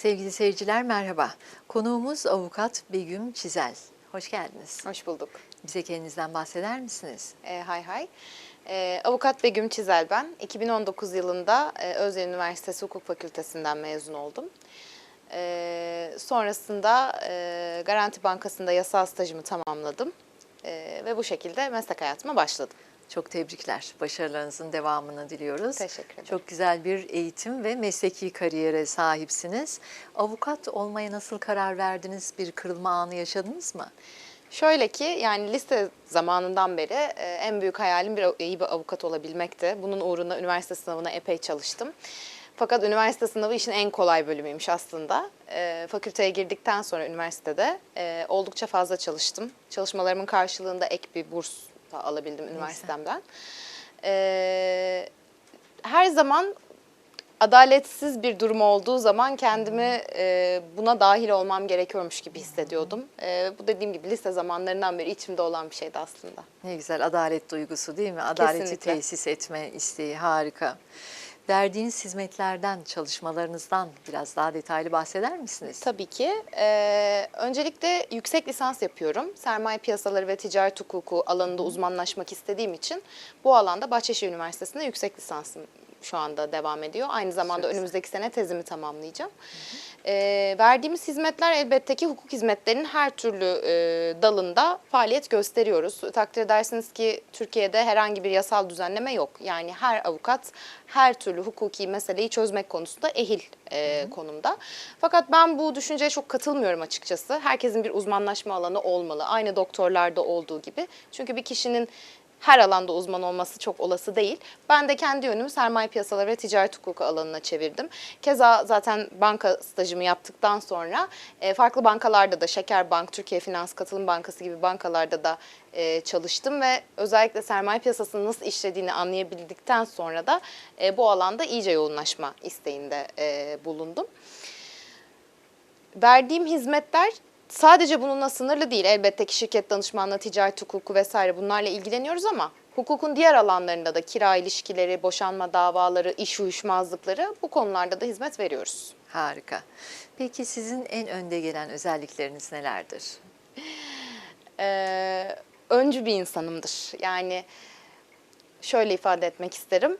Sevgili seyirciler merhaba. Konuğumuz avukat Begüm Çizel. Hoş geldiniz. Hoş bulduk. Bize kendinizden bahseder misiniz? E, hay hay. E, avukat Begüm Çizel ben. 2019 yılında e, Özyeğin Üniversitesi Hukuk Fakültesinden mezun oldum. E, sonrasında e, Garanti Bankası'nda yasal stajımı tamamladım. E, ve bu şekilde meslek hayatıma başladım. Çok tebrikler. Başarılarınızın devamını diliyoruz. Teşekkür ederim. Çok güzel bir eğitim ve mesleki kariyere sahipsiniz. Avukat olmaya nasıl karar verdiniz? Bir kırılma anı yaşadınız mı? Şöyle ki yani lise zamanından beri e, en büyük hayalim bir iyi bir avukat olabilmekti. Bunun uğruna üniversite sınavına epey çalıştım. Fakat üniversite sınavı işin en kolay bölümüymüş aslında. E, fakülteye girdikten sonra üniversitede e, oldukça fazla çalıştım. Çalışmalarımın karşılığında ek bir burs da alabildim üniversitemden. E, her zaman adaletsiz bir durum olduğu zaman kendimi e, buna dahil olmam gerekiyormuş gibi hissediyordum. E, bu dediğim gibi lise zamanlarından beri içimde olan bir şeydi aslında. Ne güzel adalet duygusu değil mi? Adaleti Kesinlikle. tesis etme isteği harika. Verdiğiniz hizmetlerden, çalışmalarınızdan biraz daha detaylı bahseder misiniz? Tabii ki. E, öncelikle yüksek lisans yapıyorum. Sermaye piyasaları ve ticaret hukuku alanında uzmanlaşmak istediğim için bu alanda Bahçeşehir Üniversitesi'nde yüksek lisansım şu anda devam ediyor. Aynı zamanda güzel. önümüzdeki sene tezimi tamamlayacağım. E, verdiğimiz hizmetler elbette ki hukuk hizmetlerinin her türlü e, dalında faaliyet gösteriyoruz. Takdir edersiniz ki Türkiye'de herhangi bir yasal düzenleme yok. Yani her avukat her türlü hukuki meseleyi çözmek konusunda ehil e, konumda. Fakat ben bu düşünceye çok katılmıyorum açıkçası. Herkesin bir uzmanlaşma alanı olmalı. Aynı doktorlarda olduğu gibi. Çünkü bir kişinin her alanda uzman olması çok olası değil. Ben de kendi yönümü sermaye piyasaları ve ticaret hukuku alanına çevirdim. Keza zaten banka stajımı yaptıktan sonra e, farklı bankalarda da Şeker Bank, Türkiye Finans Katılım Bankası gibi bankalarda da e, çalıştım ve özellikle sermaye piyasasının nasıl işlediğini anlayabildikten sonra da e, bu alanda iyice yoğunlaşma isteğinde bulundum. Verdiğim hizmetler sadece bununla sınırlı değil. Elbette ki şirket danışmanlığı, ticaret hukuku vesaire bunlarla ilgileniyoruz ama hukukun diğer alanlarında da kira ilişkileri, boşanma davaları, iş uyuşmazlıkları bu konularda da hizmet veriyoruz. Harika. Peki sizin en önde gelen özellikleriniz nelerdir? Ee, öncü bir insanımdır. Yani şöyle ifade etmek isterim.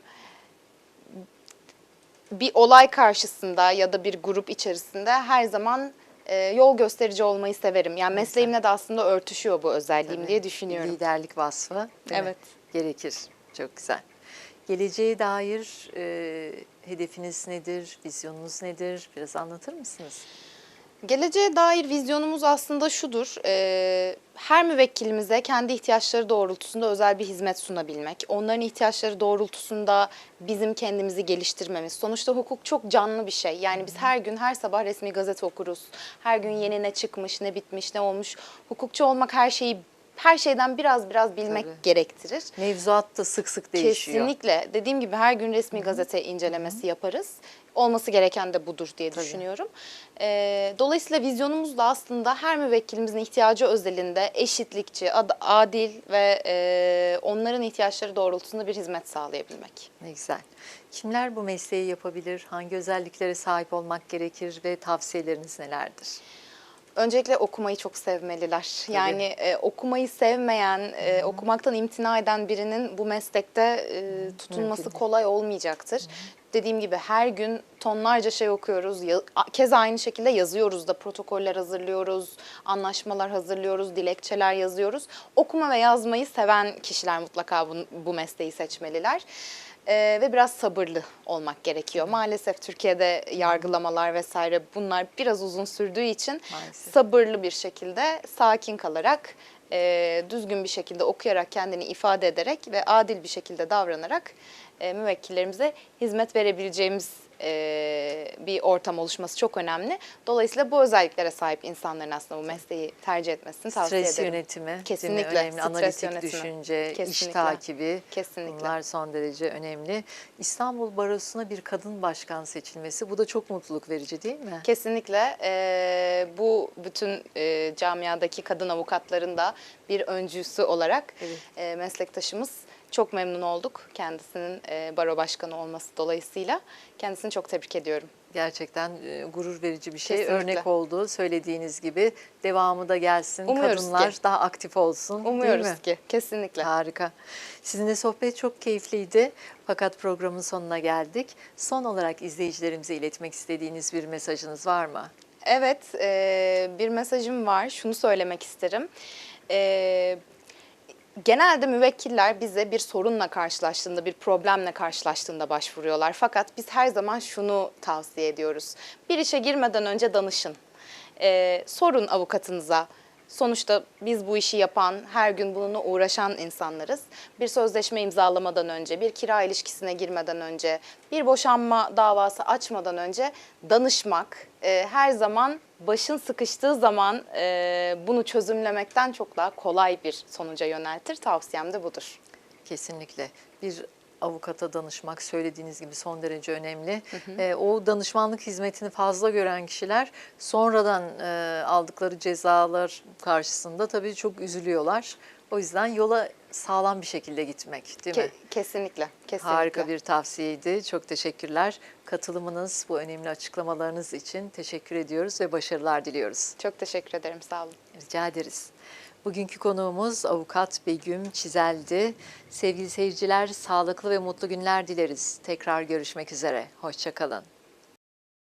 Bir olay karşısında ya da bir grup içerisinde her zaman e, yol gösterici olmayı severim. Yani mesleğimle de aslında örtüşüyor bu özelliğim Tabii. diye düşünüyorum. liderlik vasfı mi? Evet. gerekir. Çok güzel. Geleceğe dair e, hedefiniz nedir, vizyonunuz nedir? Biraz anlatır mısınız? Geleceğe dair vizyonumuz aslında şudur. e, her müvekkilimize kendi ihtiyaçları doğrultusunda özel bir hizmet sunabilmek. Onların ihtiyaçları doğrultusunda bizim kendimizi geliştirmemiz. Sonuçta hukuk çok canlı bir şey. Yani biz her gün her sabah resmi gazete okuruz. Her gün yeni ne çıkmış, ne bitmiş, ne olmuş. Hukukçu olmak her şeyi her şeyden biraz biraz bilmek Tabii. gerektirir. Mevzuat da sık sık değişiyor. Kesinlikle. Dediğim gibi her gün resmi gazete incelemesi yaparız. Olması gereken de budur diye Tabii. düşünüyorum. Ee, dolayısıyla vizyonumuz da aslında her müvekkilimizin ihtiyacı özelinde eşitlikçi, ad- adil ve e, onların ihtiyaçları doğrultusunda bir hizmet sağlayabilmek. Ne güzel. Kimler bu mesleği yapabilir? Hangi özelliklere sahip olmak gerekir ve tavsiyeleriniz nelerdir? Öncelikle okumayı çok sevmeliler. Yani e, okumayı sevmeyen, e, okumaktan imtina eden birinin bu meslekte e, tutunması Mümkün kolay olmayacaktır. Dediğim gibi her gün tonlarca şey okuyoruz. Ya, keza aynı şekilde yazıyoruz da protokoller hazırlıyoruz, anlaşmalar hazırlıyoruz, dilekçeler yazıyoruz. Okuma ve yazmayı seven kişiler mutlaka bu, bu mesleği seçmeliler. Ee, ve biraz sabırlı olmak gerekiyor. Maalesef Türkiye'de yargılamalar vesaire bunlar biraz uzun sürdüğü için Maalesef. sabırlı bir şekilde, sakin kalarak, e, düzgün bir şekilde okuyarak, kendini ifade ederek ve adil bir şekilde davranarak e, müvekkillerimize hizmet verebileceğimiz e, bir ortam oluşması çok önemli. Dolayısıyla bu özelliklere sahip insanların aslında bu mesleği tercih etmesini tavsiye Stres ederim. yönetimi? Kesinlikle, önemli. stres Analitik yönetimi. düşünce, iş Kesinlikle. takibi. Kesinlikle. Bunlar son derece önemli. İstanbul Barosu'na bir kadın başkan seçilmesi bu da çok mutluluk verici değil mi? Kesinlikle e, bu bütün e, camiadaki kadın avukatların da bir öncüsü olarak Evet. e, meslektaşımız çok memnun olduk kendisinin e, baro başkanı olması dolayısıyla. Kendisini çok tebrik ediyorum. gerçekten e, gurur verici bir şey. Kesinlikle. Örnek oldu söylediğiniz gibi. Devamı da gelsin. Umuyoruz Kadınlar ki. daha aktif olsun. Umuyoruz ki kesinlikle. Harika. Sizinle sohbet çok keyifliydi. Fakat programın sonuna geldik. Son olarak izleyicilerimize iletmek istediğiniz bir mesajınız var mı? Evet, e, bir mesajım var. Şunu söylemek isterim. E, genelde müvekkiller bize bir sorunla karşılaştığında, bir problemle karşılaştığında başvuruyorlar. Fakat biz her zaman şunu tavsiye ediyoruz. Bir işe girmeden önce danışın. E, sorun avukatınıza. Sonuçta biz bu işi yapan, her gün bununla uğraşan insanlarız. Bir sözleşme imzalamadan önce, bir kira ilişkisine girmeden önce, bir boşanma davası açmadan önce danışmak e, her zaman başın sıkıştığı zaman e, bunu çözümlemekten çok daha kolay bir sonuca yöneltir. Tavsiyem de budur. Kesinlikle. Bir avukata danışmak söylediğiniz gibi son derece önemli. Ee, o danışmanlık hizmetini fazla gören kişiler sonradan e, aldıkları cezalar karşısında tabii çok üzülüyorlar. O yüzden yola sağlam bir şekilde gitmek değil mi? Ke- kesinlikle, kesinlikle. Harika bir tavsiyeydi. Çok teşekkürler. Katılımınız, bu önemli açıklamalarınız için teşekkür ediyoruz ve başarılar diliyoruz. Çok teşekkür ederim, sağ olun. Rica ederiz. Bugünkü konuğumuz avukat Begüm Çizel'di. Sevgili seyirciler, sağlıklı ve mutlu günler dileriz. Tekrar görüşmek üzere. Hoşçakalın.